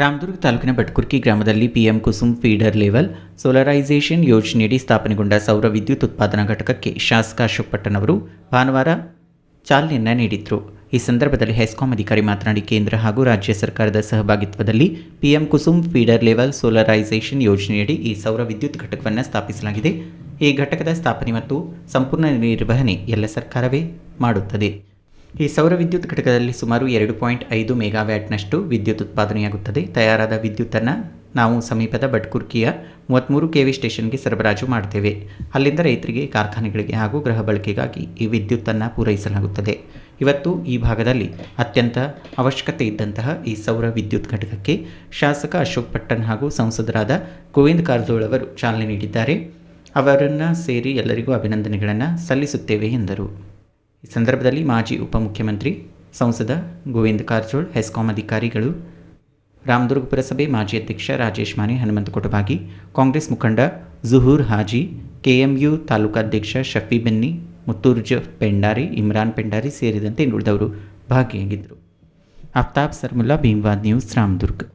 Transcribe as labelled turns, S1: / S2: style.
S1: ರಾಮದುರ್ಗ ತಾಲೂಕಿನ ಬಟ್ಕುರ್ಕಿ ಗ್ರಾಮದಲ್ಲಿ PM Kusum feeder level solarisation ಯೋಜನೆಯಡಿ ಸ್ಥಾಪನೆಗೊಂಡ ಸೌರ ವಿದ್ಯುತ್ ಉತ್ಪಾದನಾ ಘಟಕಕ್ಕೆ ಶಾಸಕ ಅಶೋಕ್ ಪಟ್ಟಣ್ ಅವರು ಭಾನುವಾರ ಚಾಲನೆಯನ್ನು ನೀಡಿದರು. ಈ ಸಂದರ್ಭದಲ್ಲಿ ಹೆಸ್ಕಾಂ ಅಧಿಕಾರಿ ಮಾತನಾಡಿ, ಕೇಂದ್ರ ಹಾಗೂ ರಾಜ್ಯ ಸರ್ಕಾರದ ಸಹಭಾಗಿತ್ವದಲ್ಲಿ PM Kusum feeder level solarisation ಯೋಜನೆಯಡಿ ಈ ಸೌರ ವಿದ್ಯುತ್ ಘಟಕವನ್ನು ಸ್ಥಾಪಿಸಲಾಗಿದೆ. ಈ ಘಟಕದ ಸ್ಥಾಪನೆ ಮತ್ತು ಸಂಪೂರ್ಣ ನಿರ್ವಹಣೆ ಎಲ್ಲ ಸರ್ಕಾರವೇ ಮಾಡುತ್ತದೆ. ಈ ಸೌರ ವಿದ್ಯುತ್ ಘಟಕದಲ್ಲಿ ಸುಮಾರು ಎರಡು ಪಾಯಿಂಟ್ ಐದು ಮೆಗಾವ್ಯಾಟ್ನಷ್ಟು ವಿದ್ಯುತ್ ಉತ್ಪಾದನೆಯಾಗುತ್ತದೆ. ತಯಾರಾದ ವಿದ್ಯುತ್ತನ್ನು ನಾವು ಸಮೀಪದ ಬಟ್ಕುರ್ಕಿಯ ಮೂವತ್ತ್ಮೂರು ಕೆ ವಿ ಸ್ಟೇಷನ್ಗೆ ಸರಬರಾಜು ಮಾಡ್ತೇವೆ. ಅಲ್ಲಿಂದ ರೈತರಿಗೆ, ಕಾರ್ಖಾನೆಗಳಿಗೆ ಹಾಗೂ ಗೃಹ ಬಳಕೆಗಾಗಿ ಈ ವಿದ್ಯುತ್ತನ್ನು ಪೂರೈಸಲಾಗುತ್ತದೆ. ಇವತ್ತು ಈ ಭಾಗದಲ್ಲಿ ಅತ್ಯಂತ ಅವಶ್ಯಕತೆ ಇದ್ದಂತಹ ಈ ಸೌರ ವಿದ್ಯುತ್ ಘಟಕಕ್ಕೆ ಶಾಸಕ ಅಶೋಕ್ ಪಟ್ಟಣ್ ಹಾಗೂ ಸಂಸದರಾದ ಗೋವಿಂದ್ ಕಾರಜೋಳ್ ಅವರು ಚಾಲನೆ ನೀಡಿದ್ದಾರೆ. ಅವರನ್ನು ಸೇರಿ ಎಲ್ಲರಿಗೂ ಅಭಿನಂದನೆಗಳನ್ನು ಸಲ್ಲಿಸುತ್ತೇವೆ ಎಂದರು. ಈ ಸಂದರ್ಭದಲ್ಲಿ ಮಾಜಿ ಉಪಮುಖ್ಯಮಂತ್ರಿ ಸಂಸದ ಗೋವಿಂದ ಕಾರಜೋಳ್ ಹೆಸ್ಕಾಂ ಅಧಿಕಾರಿಗಳು, ರಾಮದುರ್ಗ ಪುರಸಭೆ ಮಾಜಿ ಅಧ್ಯಕ್ಷ ರಾಜೇಶ್ ಮಾನೆ ಹನುಮಂತ ಕೊಟಬಾಗಿ, ಕಾಂಗ್ರೆಸ್ ಮುಖಂಡ ಜುಹೂರ್ ಹಾಜಿ, ಕೆಎಂಯು ತಾಲೂಕಾಧ್ಯಕ್ಷ ಶಫಿ ಬೆನ್ನಿ ಮುತ್ತೂರ್ಜ ಪೆಂಡಾರಿ, ಇಮ್ರಾನ್ ಪೆಂಡಾರಿ ಸೇರಿದಂತೆ ಉಳಿದವರು ಭಾಗಿಯಾಗಿದ್ದರು. ಆಫ್ತಾಬ್ ಸರ್ಮುಲ್ಲಾ, ಭೀಮ್ವಾದ್ ನ್ಯೂಸ್, ರಾಮದುರ್ಗ್.